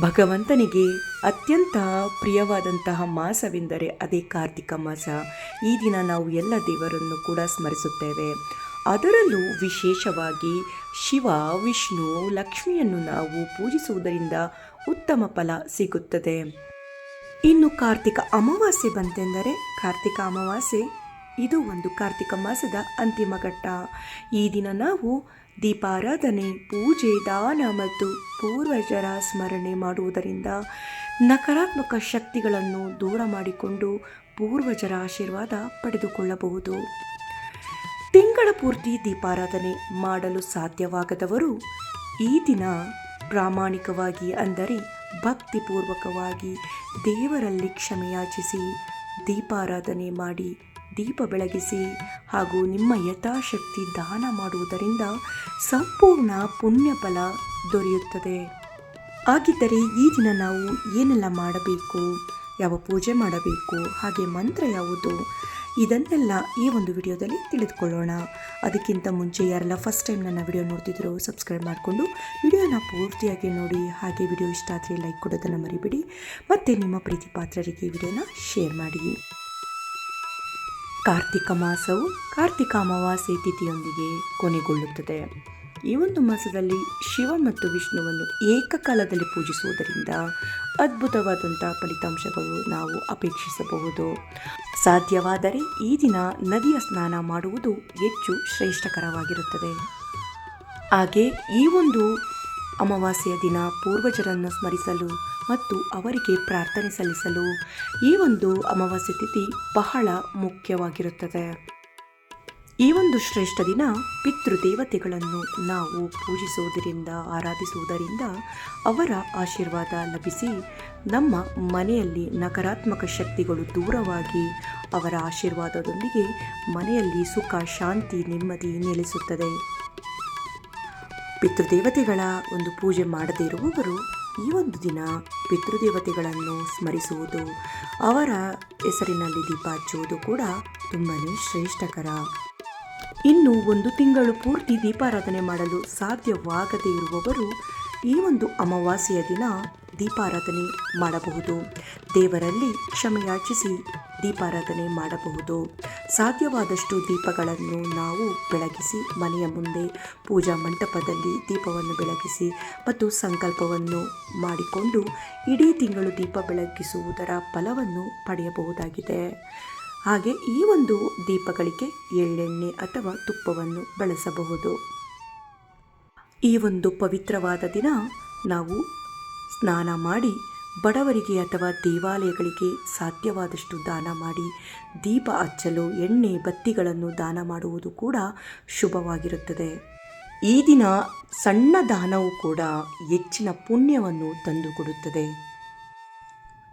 ಭಗವಂತನಿಗೆ ಅತ್ಯಂತ ಪ್ರಿಯವಾದಂತಹ ಮಾಸವೆಂದರೆ ಅದೇ ಕಾರ್ತಿಕ ಮಾಸ. ಈ ದಿನ ನಾವು ಎಲ್ಲ ದೇವರನ್ನು ಕೂಡ ಸ್ಮರಿಸುತ್ತೇವೆ. ಅದರಲ್ಲೂ ವಿಶೇಷವಾಗಿ ಶಿವ, ವಿಷ್ಣು, ಲಕ್ಷ್ಮಿಯನ್ನು ನಾವು ಪೂಜಿಸುವುದರಿಂದ ಉತ್ತಮ ಫಲ ಸಿಗುತ್ತದೆ. ಇನ್ನು ಕಾರ್ತಿಕ ಅಮಾವಾಸ್ಯೆ ಬಂತೆಂದರೆ ಕಾರ್ತಿಕ ಅಮಾವಾಸ್ಯೆ ಇದು ಒಂದು ಕಾರ್ತಿಕ ಮಾಸದ ಅಂತಿಮ ಘಟ್ಟ. ಈ ದಿನ ನಾವು ದೀಪಾರಾಧನೆ, ಪೂಜೆ, ದಾನ ಮತ್ತು ಪೂರ್ವಜರ ಸ್ಮರಣೆ ಮಾಡುವುದರಿಂದ ನಕಾರಾತ್ಮಕ ಶಕ್ತಿಗಳನ್ನು ದೂರ ಮಾಡಿಕೊಂಡು ಪೂರ್ವಜರ ಆಶೀರ್ವಾದ ಪಡೆದುಕೊಳ್ಳಬಹುದು. ತಿಂಗಳ ಪೂರ್ತಿ ದೀಪಾರಾಧನೆ ಮಾಡಲು ಸಾಧ್ಯವಾಗದವರು ಈ ದಿನ ಪ್ರಾಮಾಣಿಕವಾಗಿ ಅಂದರೆ ಭಕ್ತಿಪೂರ್ವಕವಾಗಿ ದೇವರಲ್ಲಿ ಕ್ಷಮೆಯಾಚಿಸಿ ದೀಪಾರಾಧನೆ ಮಾಡಿ ದೀಪ ಬೆಳಗಿಸಿ ಹಾಗೂ ನಿಮ್ಮ ಯಥಾಶಕ್ತಿ ದಾನ ಮಾಡುವುದರಿಂದ ಸಂಪೂರ್ಣ ಪುಣ್ಯ ಫಲ ದೊರೆಯುತ್ತದೆ. ಹಾಗಿದ್ದರೆ ಈ ದಿನ ನಾವು ಏನೆಲ್ಲ ಮಾಡಬೇಕು, ಯಾವ ಪೂಜೆ ಮಾಡಬೇಕು, ಹಾಗೆ ಮಂತ್ರ ಯಾವುದು, ಇದನ್ನೆಲ್ಲ ಈ ಒಂದು ವಿಡಿಯೋದಲ್ಲಿ ತಿಳಿದುಕೊಳ್ಳೋಣ. ಅದಕ್ಕಿಂತ ಮುಂಚೆ ಯಾರೆಲ್ಲ ಫಸ್ಟ್ ಟೈಮ್ ನನ್ನ ವಿಡಿಯೋ ನೋಡ್ತಿದ್ರು ಸಬ್ಸ್ಕ್ರೈಬ್ ಮಾಡಿಕೊಂಡು ವಿಡಿಯೋನ ಪೂರ್ತಿಯಾಗಿ ನೋಡಿ, ಹಾಗೆ ವಿಡಿಯೋ ಇಷ್ಟ ಆದರೆ ಲೈಕ್ ಕೊಡೋದನ್ನು ಮರಿಬೇಡಿ. ಮತ್ತು ನಿಮ್ಮ ಪ್ರೀತಿ ಪಾತ್ರರಿಗೆ ವಿಡಿಯೋನ ಶೇರ್ ಮಾಡಿ. ಕಾರ್ತಿಕ ಮಾಸವು ಕಾರ್ತಿಕ ಅಮಾವಾಸ್ಯೆ ತಿಥಿಯೊಂದಿಗೆ ಕೊನೆಗೊಳ್ಳುತ್ತದೆ. ಈ ಒಂದು ಮಾಸದಲ್ಲಿ ಶಿವ ಮತ್ತು ವಿಷ್ಣುವನ್ನು ಏಕಕಾಲದಲ್ಲಿ ಪೂಜಿಸುವುದರಿಂದ ಅದ್ಭುತವಾದಂಥ ಫಲಿತಾಂಶಗಳು ನಾವು ಅಪೇಕ್ಷಿಸಬಹುದು. ಸಾಧ್ಯವಾದರೆ ಈ ದಿನ ನದಿಯ ಸ್ನಾನ ಮಾಡುವುದು ಹೆಚ್ಚು ಶ್ರೇಷ್ಠಕರವಾಗಿರುತ್ತದೆ. ಹಾಗೆ ಈ ಒಂದು ಅಮಾವಾಸ್ಯೆಯ ದಿನ ಪೂರ್ವಜರನ್ನು ಸ್ಮರಿಸಲು ಮತ್ತು ಅವರಿಗೆ ಪ್ರಾರ್ಥನೆ ಸಲ್ಲಿಸಲು ಈ ಒಂದು ಅಮಾವಾಸ್ಯೆ ತಿಥಿ ಬಹಳ ಮುಖ್ಯವಾಗಿರುತ್ತದೆ. ಈ ಒಂದು ಶ್ರೇಷ್ಠ ದಿನ ಪಿತೃದೇವತೆಗಳನ್ನು ನಾವು ಪೂಜಿಸುವುದರಿಂದ, ಆರಾಧಿಸುವುದರಿಂದ ಅವರ ಆಶೀರ್ವಾದ ಲಭಿಸಿ ನಮ್ಮ ಮನೆಯಲ್ಲಿ ನಕಾರಾತ್ಮಕ ಶಕ್ತಿಗಳು ದೂರವಾಗಿ ಅವರ ಆಶೀರ್ವಾದದೊಂದಿಗೆ ಮನೆಯಲ್ಲಿ ಸುಖ, ಶಾಂತಿ, ನೆಮ್ಮದಿ ನೆಲೆಸುತ್ತದೆ. ಪಿತೃದೇವತೆಗಳ ಒಂದು ಪೂಜೆ ಮಾಡದೇ ಇರುವವರು ಈ ಒಂದು ದಿನ ಪಿತೃದೇವತೆಗಳನ್ನು ಸ್ಮರಿಸುವುದು, ಅವರ ಹೆಸರಿನಲ್ಲಿ ದೀಪ ಹಚ್ಚುವುದು ಕೂಡ ತುಂಬಾ ಶ್ರೇಷ್ಠಕರ. ಇನ್ನು ಒಂದು ತಿಂಗಳು ಪೂರ್ತಿ ದೀಪಾರಾಧನೆ ಮಾಡಲು ಸಾಧ್ಯವಾಗದೇ ಇರುವವರು ಈ ಒಂದು ಅಮಾವಾಸ್ಯೆಯ ದಿನ ದೀಪಾರಾಧನೆ ಮಾಡಬಹುದು. ದೇವರಲ್ಲಿ ಕ್ಷಮೆಯಾಚಿಸಿ ದೀಪಾರಾಧನೆ ಮಾಡಬಹುದು. ಸಾಧ್ಯವಾದಷ್ಟು ದೀಪಗಳನ್ನು ನಾವು ಬೆಳಗಿಸಿ, ಮನೆಯ ಮುಂದೆ ಪೂಜಾ ಮಂಟಪದಲ್ಲಿ ದೀಪವನ್ನು ಬೆಳಗಿಸಿ ಮತ್ತು ಸಂಕಲ್ಪವನ್ನು ಮಾಡಿಕೊಂಡು ಇಡೀ ತಿಂಗಳು ದೀಪ ಬೆಳಗಿಸುವುದರ ಫಲವನ್ನು ಪಡೆಯಬಹುದಾಗಿದೆ. ಹಾಗೆ ಈ ಒಂದು ದೀಪಗಳಿಗೆ ಎಳ್ಳೆಣ್ಣೆ ಅಥವಾ ತುಪ್ಪವನ್ನು ಬಳಸಬಹುದು. ಈ ಒಂದು ಪವಿತ್ರವಾದ ದಿನ ನಾವು ಸ್ನಾನ ಮಾಡಿ ಬಡವರಿಗೆ ಅಥವಾ ದೇವಾಲಯಗಳಿಗೆ ಸಾಧ್ಯವಾದಷ್ಟು ದಾನ ಮಾಡಿ, ದೀಪ ಹಚ್ಚಲು, ಎಣ್ಣೆ, ಬತ್ತಿಗಳನ್ನು ದಾನ ಮಾಡುವುದು ಕೂಡ ಶುಭವಾಗಿರುತ್ತದೆ. ಈ ದಿನ ಸಣ್ಣ ದಾನವು ಕೂಡ ಹೆಚ್ಚಿನ ಪುಣ್ಯವನ್ನು ತಂದುಕೊಡುತ್ತದೆ.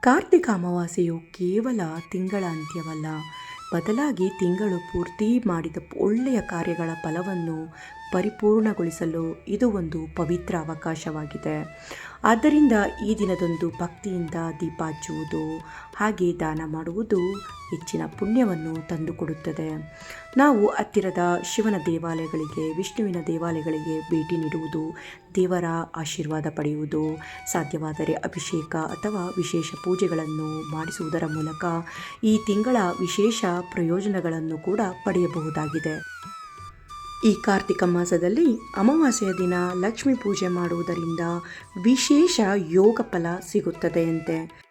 ಕಾರ್ತಿಕ ಅಮಾವಾಸ್ಯೆಯು ಕೇವಲ ತಿಂಗಳ ಅಂತ್ಯವಲ್ಲ, ಬದಲಾಗಿ ತಿಂಗಳು ಪೂರ್ತಿ ಮಾಡಿದ ಒಳ್ಳೆಯ ಕಾರ್ಯಗಳ ಫಲವನ್ನು ಪರಿಪೂರ್ಣಗೊಳಿಸಲು ಇದು ಒಂದು ಪವಿತ್ರ ಅವಕಾಶವಾಗಿದೆ. ಆದ್ದರಿಂದ ಈ ದಿನದಂದು ಭಕ್ತಿಯಿಂದ ದೀಪ ಹಚ್ಚುವುದು ಹಾಗೆ ದಾನ ಮಾಡುವುದು ಹೆಚ್ಚಿನ ಪುಣ್ಯವನ್ನು ತಂದುಕೊಡುತ್ತದೆ. ನಾವು ಹತ್ತಿರದ ಶಿವನ ದೇವಾಲಯಗಳಿಗೆ, ವಿಷ್ಣುವಿನ ದೇವಾಲಯಗಳಿಗೆ ಭೇಟಿ ನೀಡುವುದು, ದೇವರ ಆಶೀರ್ವಾದ ಪಡೆಯುವುದು, ಸಾಧ್ಯವಾದರೆ ಅಭಿಷೇಕ ಅಥವಾ ವಿಶೇಷ ಪೂಜೆಗಳನ್ನು ಮಾಡಿಸುವುದರ ಮೂಲಕ ಈ ತಿಂಗಳ ವಿಶೇಷ ಪ್ರಯೋಜನಗಳನ್ನು ಕೂಡ ಪಡೆಯಬಹುದಾಗಿದೆ. ಈ ಕಾರ್ತಿಕ ಮಾಸದಲ್ಲಿ ಅಮಾವಾಸ್ಯೆಯ ದಿನ ಲಕ್ಷ್ಮೀ ಪೂಜೆ ಮಾಡುವುದರಿಂದ ವಿಶೇಷ ಯೋಗ ಫಲ ಸಿಗುತ್ತದೆಯಂತೆ.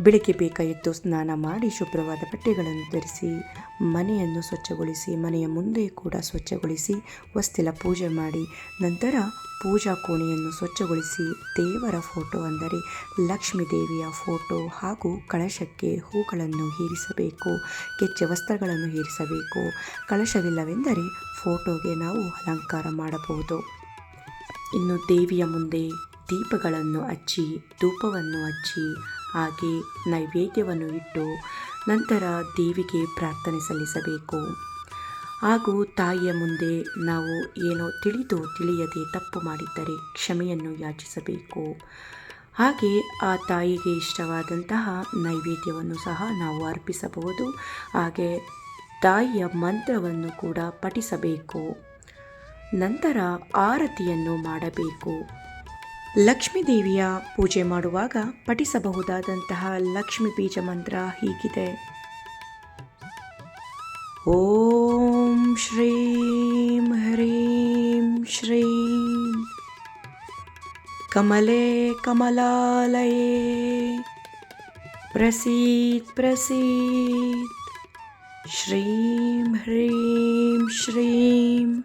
ಬೆಳಗ್ಗೆ ಬೇಗ ಸ್ನಾನ ಮಾಡಿ ಶುಭ್ರವಾದ ಬಟ್ಟೆಗಳನ್ನು ಧರಿಸಿ, ಮನೆಯನ್ನು ಸ್ವಚ್ಛಗೊಳಿಸಿ, ಮನೆಯ ಮುಂದೆ ಕೂಡ ಸ್ವಚ್ಛಗೊಳಿಸಿ ವಸ್ತಿಲ ಪೂಜೆ ಮಾಡಿ, ನಂತರ ಪೂಜಾ ಕೋಣೆಯನ್ನು ಸ್ವಚ್ಛಗೊಳಿಸಿ, ದೇವರ ಫೋಟೋ ಅಂದರೆ ಲಕ್ಷ್ಮೀ ದೇವಿಯ ಫೋಟೋ ಹಾಗೂ ಕಳಶಕ್ಕೆ ಹೂಗಳನ್ನು ಹೀರಿಸಬೇಕು, ಕೆಚ್ಚೆ ವಸ್ತ್ರಗಳನ್ನು ಹೀರಿಸಬೇಕು. ಕಳಶವಿಲ್ಲವೆಂದರೆ ಫೋಟೋಗೆ ನಾವು ಅಲಂಕಾರ ಮಾಡಬಹುದು. ಇನ್ನು ದೇವಿಯ ಮುಂದೆ ದೀಪಗಳನ್ನು ಹಚ್ಚಿ, ಧೂಪವನ್ನು ಹಚ್ಚಿ ಹಾಗೆ ನೈವೇದ್ಯವನ್ನು ಇಟ್ಟು ನಂತರ ದೇವಿಗೆ ಪ್ರಾರ್ಥನೆ ಸಲ್ಲಿಸಬೇಕು. ಹಾಗೂ ತಾಯಿಯ ಮುಂದೆ ನಾವು ಏನೋ ತಿಳಿದು ತಿಳಿಯದೆ ತಪ್ಪು ಮಾಡಿದ್ದರೆ ಕ್ಷಮೆಯನ್ನು ಯಾಚಿಸಬೇಕು. ಹಾಗೆ ಆ ತಾಯಿಗೆ ಇಷ್ಟವಾದಂತಹ ನೈವೇದ್ಯವನ್ನು ಸಹ ನಾವು ಅರ್ಪಿಸಬಹುದು. ಹಾಗೆ ತಾಯಿಯ ಮಂತ್ರವನ್ನು ಕೂಡ ಪಠಿಸಬೇಕು. ನಂತರ ಆರತಿಯನ್ನು ಮಾಡಬೇಕು. ಲಕ್ಷ್ಮೀ ದೇವಿಯ ಪೂಜೆ ಮಾಡುವಾಗ ಪಠಿಸಬಹುದಾದಂತಹ ಲಕ್ಷ್ಮೀ ಬೀಜ ಮಂತ್ರ ಹೀಗಿದೆ. ಓಂ ಶ್ರೀಂ ಹ್ರೀಂ ಶ್ರೀಂ. ಕಮಲೆ ಕಮಲಾಲಯೇ. ಪ್ರಸೀತ್ ಪ್ರಸೀತ್. ಶ್ರೀಂ ಹ್ರೀಂ ಶ್ರೀಂ.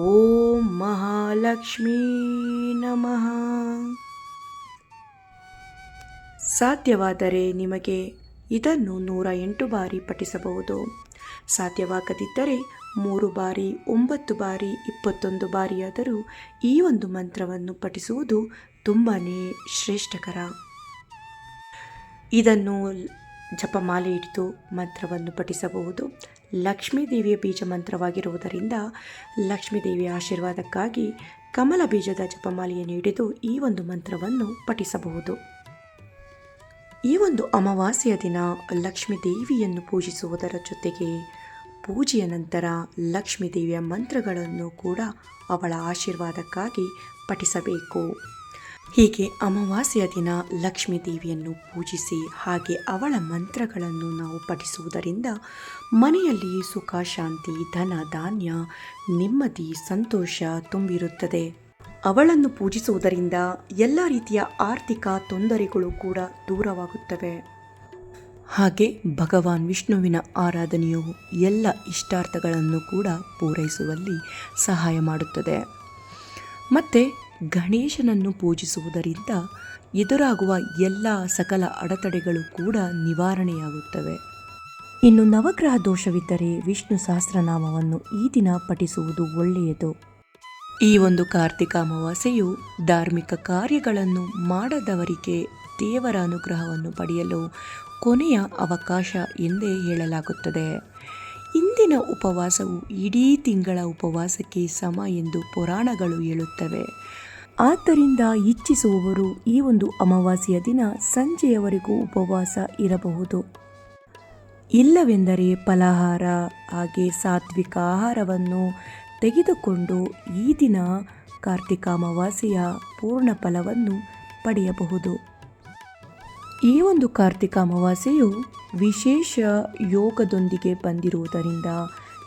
ಓಂ ಮಹಾಲಕ್ಷ್ಮೀ ನಮಃ. ಸಾಧ್ಯವಾದರೆ ನಿಮಗೆ ಇದನ್ನು ನೂರ ಎಂಟು ಬಾರಿ ಪಠಿಸಬಹುದು. ಸಾಧ್ಯವಾಗದಿದ್ದರೆ ಮೂರು ಬಾರಿ, ಒಂಬತ್ತು ಬಾರಿ, ಇಪ್ಪತ್ತೊಂದು ಬಾರಿಯಾದರೂ ಈ ಒಂದು ಮಂತ್ರವನ್ನು ಪಠಿಸುವುದು ತುಂಬಾ ಶ್ರೇಷ್ಠಕರ. ಇದನ್ನು ಜಪಮಾಲೆ ಹಿಡಿದು ಮಂತ್ರವನ್ನು ಪಠಿಸಬಹುದು. ಲಕ್ಷ್ಮೀ ದೇವಿಯ ಬೀಜ ಮಂತ್ರವಾಗಿರುವುದರಿಂದ ಲಕ್ಷ್ಮೀ ದೇವಿಯ ಆಶೀರ್ವಾದಕ್ಕಾಗಿ ಕಮಲ ಬೀಜದ ಜಪಮಾಲೆಯನ್ನು ಹಿಡಿದು ಈ ಒಂದು ಮಂತ್ರವನ್ನು ಪಠಿಸಬಹುದು. ಈ ಒಂದು ಅಮಾವಾಸ್ಯೆಯ ದಿನ ಲಕ್ಷ್ಮೀ ದೇವಿಯನ್ನು ಪೂಜಿಸುವುದರ ಜೊತೆಗೆ ಪೂಜೆಯ ನಂತರ ಲಕ್ಷ್ಮೀ ದೇವಿಯ ಮಂತ್ರಗಳನ್ನು ಕೂಡ ಅವಳ ಆಶೀರ್ವಾದಕ್ಕಾಗಿ ಪಠಿಸಬೇಕು. ಹೀಗೆ ಅಮಾವಾಸ್ಯೆಯ ದಿನ ಲಕ್ಷ್ಮೀ ದೇವಿಯನ್ನು ಪೂಜಿಸಿ ಹಾಗೆ ಅವಳ ಮಂತ್ರಗಳನ್ನು ನಾವು ಪಠಿಸುವುದರಿಂದ ಮನೆಯಲ್ಲಿ ಸುಖ, ಶಾಂತಿ, ಧನ, ಧಾನ್ಯ, ನೆಮ್ಮದಿ, ಸಂತೋಷ ತುಂಬಿರುತ್ತದೆ. ಅವಳನ್ನು ಪೂಜಿಸುವುದರಿಂದ ಎಲ್ಲ ರೀತಿಯ ಆರ್ಥಿಕ ತೊಂದರೆಗಳು ಕೂಡ ದೂರವಾಗುತ್ತವೆ. ಹಾಗೆ ಭಗವಾನ್ ವಿಷ್ಣುವಿನ ಆರಾಧನೆಯು ಎಲ್ಲ ಇಷ್ಟಾರ್ಥಗಳನ್ನು ಕೂಡ ಪೂರೈಸುವಲ್ಲಿ ಸಹಾಯ ಮಾಡುತ್ತದೆ. ಮತ್ತು ಗಣೇಶನನ್ನು ಪೂಜಿಸುವುದರಿಂದ ಎದುರಾಗುವ ಎಲ್ಲ ಸಕಲ ಅಡೆತಡೆಗಳು ಕೂಡ ನಿವಾರಣೆಯಾಗುತ್ತವೆ. ಇನ್ನು ನವಗ್ರಹ ದೋಷವಿದ್ದರೆ ವಿಷ್ಣು ಸಹಸ್ರನಾಮವನ್ನು ಈ ದಿನ ಪಠಿಸುವುದು ಒಳ್ಳೆಯದು. ಈ ಒಂದು ಕಾರ್ತಿಕ ಅಮಾವಾಸ್ಯೆಯು ಧಾರ್ಮಿಕ ಕಾರ್ಯಗಳನ್ನು ಮಾಡದವರಿಗೆ ದೇವರ ಅನುಗ್ರಹವನ್ನು ಪಡೆಯಲು ಕೊನೆಯ ಅವಕಾಶ ಎಂದೇ ಹೇಳಲಾಗುತ್ತದೆ. ಇಂದಿನ ಉಪವಾಸವು ಇಡೀ ತಿಂಗಳ ಉಪವಾಸಕ್ಕೆ ಸಮ ಎಂದು ಪುರಾಣಗಳು ಹೇಳುತ್ತವೆ. ಆದ್ದರಿಂದ ಇಚ್ಛಿಸುವವರು ಈ ಒಂದು ಅಮಾವಾಸ್ಯೆಯ ದಿನ ಸಂಜೆಯವರೆಗೂ ಉಪವಾಸ ಇರಬಹುದು. ಇಲ್ಲವೆಂದರೆ ಫಲಾಹಾರ, ಹಾಗೆ ಸಾತ್ವಿಕ ಆಹಾರವನ್ನು ತೆಗೆದುಕೊಂಡು ಈ ದಿನ ಕಾರ್ತಿಕ ಅಮಾವಾಸ್ಯೆಯ ಪೂರ್ಣ ಫಲವನ್ನು ಪಡೆಯಬಹುದು. ಈ ಒಂದು ಕಾರ್ತಿಕ ಅಮಾವಾಸ್ಯೆಯು ವಿಶೇಷ ಯೋಗದೊಂದಿಗೆ ಬಂದಿರುವುದರಿಂದ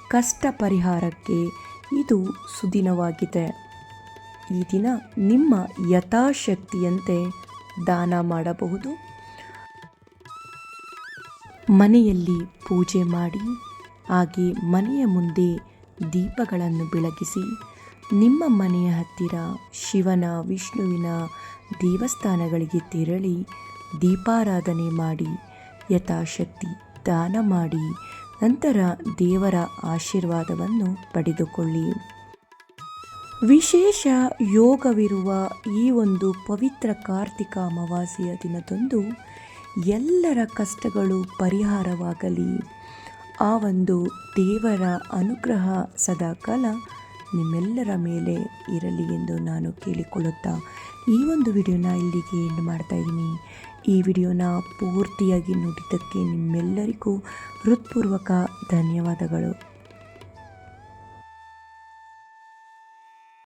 ಕಷ್ಟ ಪರಿಹಾರಕ್ಕೆ ಇದು ಸುದಿನವಾಗಿದೆ. ಈ ದಿನ ನಿಮ್ಮ ಯಥಾಶಕ್ತಿಯಂತೆ ದಾನ ಮಾಡಬಹುದು. ಮನೆಯಲ್ಲಿ ಪೂಜೆ ಮಾಡಿ, ಹಾಗೆ ಮನೆಯ ಮುಂದೆ ದೀಪಗಳನ್ನು ಬೆಳಗಿಸಿ, ನಿಮ್ಮ ಮನೆಯ ಹತ್ತಿರ ಶಿವನ, ವಿಷ್ಣುವಿನ ದೇವಸ್ಥಾನಗಳಿಗೆ ತೆರಳಿ ದೀಪಾರಾಧನೆ ಮಾಡಿ, ಯಥಾಶಕ್ತಿ ದಾನ ಮಾಡಿ, ನಂತರ ದೇವರ ಆಶೀರ್ವಾದವನ್ನು ಪಡೆದುಕೊಳ್ಳಿ. ವಿಶೇಷ ಯೋಗವಿರುವ ಈ ಒಂದು ಪವಿತ್ರ ಕಾರ್ತಿಕ ಅಮಾವಾಸ್ಯೆಯ ದಿನದಂದು ಎಲ್ಲರ ಕಷ್ಟಗಳು ಪರಿಹಾರವಾಗಲಿ. ಆ ಒಂದು ದೇವರ ಅನುಗ್ರಹ ಸದಾಕಾಲ ನಿಮ್ಮೆಲ್ಲರ ಮೇಲೆ ಇರಲಿ ಎಂದು ನಾನು ಕೇಳಿಕೊಳ್ಳುತ್ತಾ ಈ ಒಂದು ವಿಡಿಯೋನ ಇಲ್ಲಿಗೆ ಎಂಡ್ ಮಾಡ್ತಾ ಇದ್ದೀನಿ. ಈ ವಿಡಿಯೋನ ಪೂರ್ತಿಯಾಗಿ ನೋಡಿದ್ದಕ್ಕೆ ನಿಮ್ಮೆಲ್ಲರಿಗೂ ಹೃತ್ಪೂರ್ವಕ ಧನ್ಯವಾದಗಳು.